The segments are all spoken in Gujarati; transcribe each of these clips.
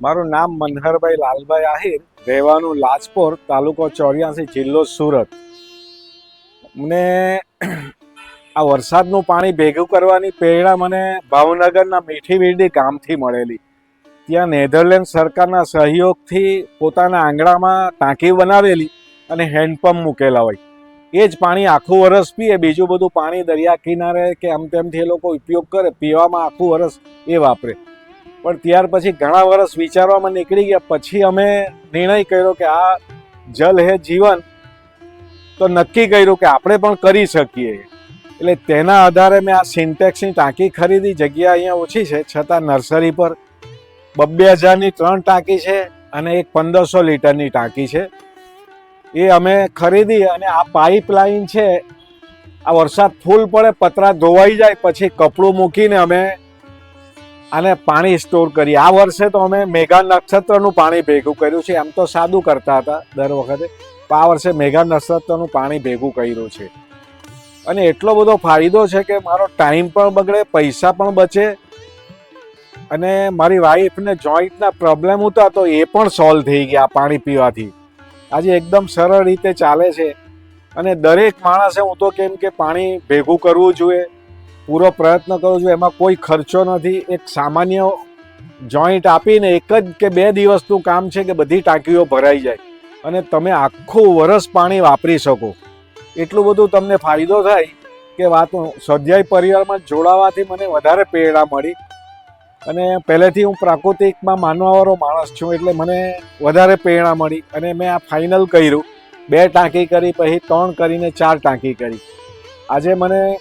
મારું નામ મનહરભાઈ લાલભાઈ આહિર, રહેવાનું લાજપોર, તાલુકો ચોર્યાસી, જિલ્લો સુરત. મને આ વરસાદનું પાણી ભેગું કરવાની પ્રેરણા મને ભાવનગરના મીઠી વીરડી ગામથી મળેલી. ત્યાં નેધરલેન્ડ સરકારના સહયોગથી પોતાના આંગણામાં ટાંકી બનાવેલી અને હેન્ડપંપ મૂકેલા હોય. એ જ પાણી આખું વરસ પીએ, બીજું બધું પાણી દરિયા કિનારે કે આમ તેમથી એ લોકો ઉપયોગ કરે, પીવામાં આખું વરસ એ વાપરે. પણ ત્યાર પછી ઘણા વર્ષ વિચારવામાં નીકળી ગયા. પછી અમે નિર્ણય કર્યો કે આ જલ હે જીવન, તો નક્કી કર્યું કે આપણે પણ કરી શકીએ. એટલે તેના આધારે મેં આ સિન્ટેક્સની ટાંકી ખરીદી. જગ્યા અહીંયા ઓછી છે, છતાં નર્સરી પર બબ્બે હજારની ત્રણ ટાંકી છે અને એક પંદરસો લીટરની ટાંકી છે. એ અમે ખરીદી અને આ પાઇપલાઇન છે, આ વરસાદ ફૂલ પડે, પતરા ધોવાઈ જાય, પછી કપડું મૂકીને અમે આને પાણી સ્ટોર કરીએ આ વર્ષે તો અમે મેઘા નક્ષત્રનું પાણી ભેગું કર્યું છે. એમ તો સાદું કરતા હતા દર વખતે. પણ આ વર્ષે મેઘા નક્ષત્રનું પાણી ભેગું કર્યું છે. અને એટલો બધો ફાયદો છે કે મારો ટાઈમ પણ બગડે, પૈસા પણ બચે. અને મારી વાઈફને જોઈન્ટના પ્રોબ્લેમ હતા તો એ પણ સોલ્વ થઈ ગયા પાણી પીવાથી. આજે એકદમ સરળ રીતે ચાલે છે. અને દરેક માણસે હું તો કેમ કે પાણી ભેગું કરવું જોઈએ. પૂરો પ્રયત્ન કરું છું, એમાં કોઈ ખર્ચો નથી. એક સામાન્ય જોઈન્ટ આપીને એક જ કે બે દિવસનું કામ છે કે બધી ટાંકીઓ ભરાઈ જાય. અને તમે આખું વરસ પાણી વાપરી શકો. એટલું બધું તમને ફાયદો થાય કે વાત સ્વાધ્યાય પરિવારમાં જોડાવાથી મને વધારે પ્રેરણા મળી. અને પહેલેથી હું પ્રાકૃતિકમાં માનવાવાળો માણસ છું એટલે મને વધારે પ્રેરણા મળી. અને મેં આ ફાઇનલ કર્યું. બે ટાંકી કરી, પછી ત્રણ કરીને ચાર ટાંકી કરી. આજે મને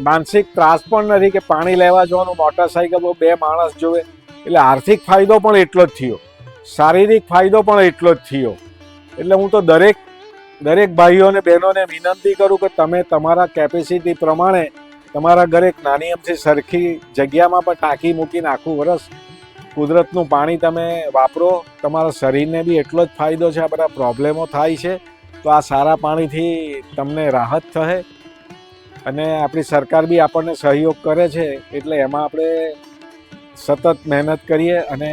માનસિક ત્રાસ પણ નથી કે પાણી લેવા જવાનું મોટરસાઇકલ બે માણસ જોવે. એટલે આર્થિક ફાયદો પણ એટલો જ થયો. શારીરિક ફાયદો પણ એટલો જ થયો. એટલે હું તો દરેક દરેક ભાઈઓને બહેનોને વિનંતી કરું કે તમે તમારા કેપેસિટી પ્રમાણે તમારા ઘરે એક નાની અમથી સરખી જગ્યામાં પણ ટાંકી મૂકીને આખું વરસ કુદરતનું પાણી તમે વાપરો. તમારા શરીરને બી એટલો જ ફાયદો છે. આ બધા પ્રોબ્લેમો થાય છે. તો આ સારા પાણીથી તમને રાહત થશે અને આપણી સરકાર બી આપણને સહયોગ કરે છે, એટલે એમાં આપણે સતત મહેનત કરીએ અને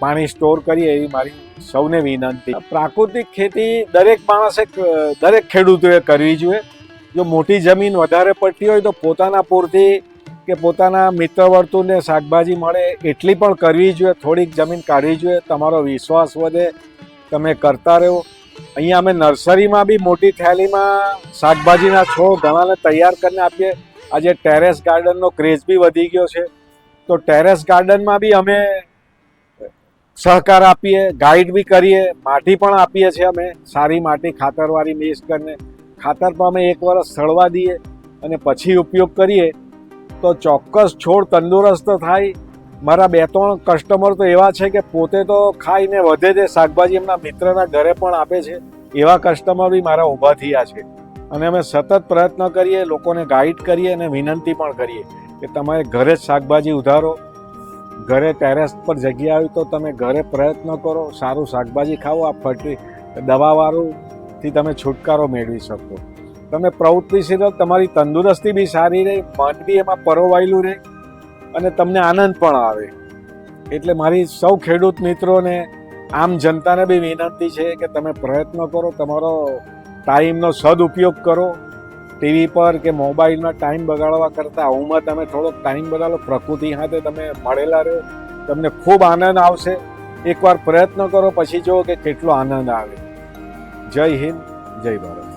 પાણી સ્ટોર કરીએ એવી મારી સૌને વિનંતી. પ્રાકૃતિક ખેતી દરેક માણસે દરેક ખેડૂતોએ કરવી જોઈએ. જો મોટી જમીન વધારે પડતી હોય તો પોતાના પૂરતી કે પોતાના મિત્ર વર્તુળને શાકભાજી મળે એટલી પણ કરવી જોઈએ. થોડીક જમીન કાઢવી જોઈએ. તમારો વિશ્વાસ વધે. તમે કરતા રહો. અહીંયા અમે નર્સરીમાં બી મોટી થેલીમાં શાકભાજીના છોડ ઘણાને તૈયાર કરીને આપીએ. આજે ટેરેસ ગાર્ડનનો ક્રેઝ બી વધી ગયો છે. તો ટેરેસ ગાર્ડનમાં બી અમે સહકાર આપીએ, ગાઈડ બી કરીએ, માટી પણ આપીએ છીએ અમે. સારી માટી, ખાતરવાળી મિક્સ કરીને. ખાતર પણ અમે એક વર્ષ સળવા દઈએ અને પછી ઉપયોગ કરીએ. તો ચોક્કસ છોડ તંદુરસ્ત થાય. મારા બે ત્રણ કસ્ટમર તો એવા છે કે પોતે તો ખાઈને વધે તે શાકભાજી એમના મિત્રના ઘરે પણ આપે છે એવા કસ્ટમર બી મારા ઊભા થયા છે. અને અમે સતત પ્રયત્ન કરીએ લોકોને ગાઈડ કરીએ અને વિનંતી પણ કરીએ કે તમારે ઘરે જ શાકભાજી ઉધારો. ઘરે ટેરેસ પર જગ્યા આવી તો તમે ઘરે પ્રયત્ન કરો સારું શાકભાજી ખાઓ આ ફટી દવાવાળુંથી તમે છુટકારો મેળવી શકો. તમે પ્રવૃત્તિશીલ રહો, તમારી તંદુરસ્તી બી સારી રહે મન બી એમાં પરોવાયેલું રહે. અને તમને આનંદ પણ આવે. એટલે મારી સૌ ખેડૂત મિત્રોને આમ જનતાને બી વિનંતી છે કે તમે પ્રયત્ન કરો, તમારો ટાઈમનો સદુપયોગ કરો. ટીવી પર કે મોબાઈલમાં ટાઈમ બગાડવા કરતાં આવુંમાં તમે થોડોક ટાઈમ બગાડો, પ્રકૃતિ સાથે તમે મળેલા રહો. તમને ખૂબ આનંદ આવશે. એકવાર પ્રયત્ન કરો, પછી જુઓ કે કેટલો આનંદ આવે. જય હિન્દ, જય ભારત.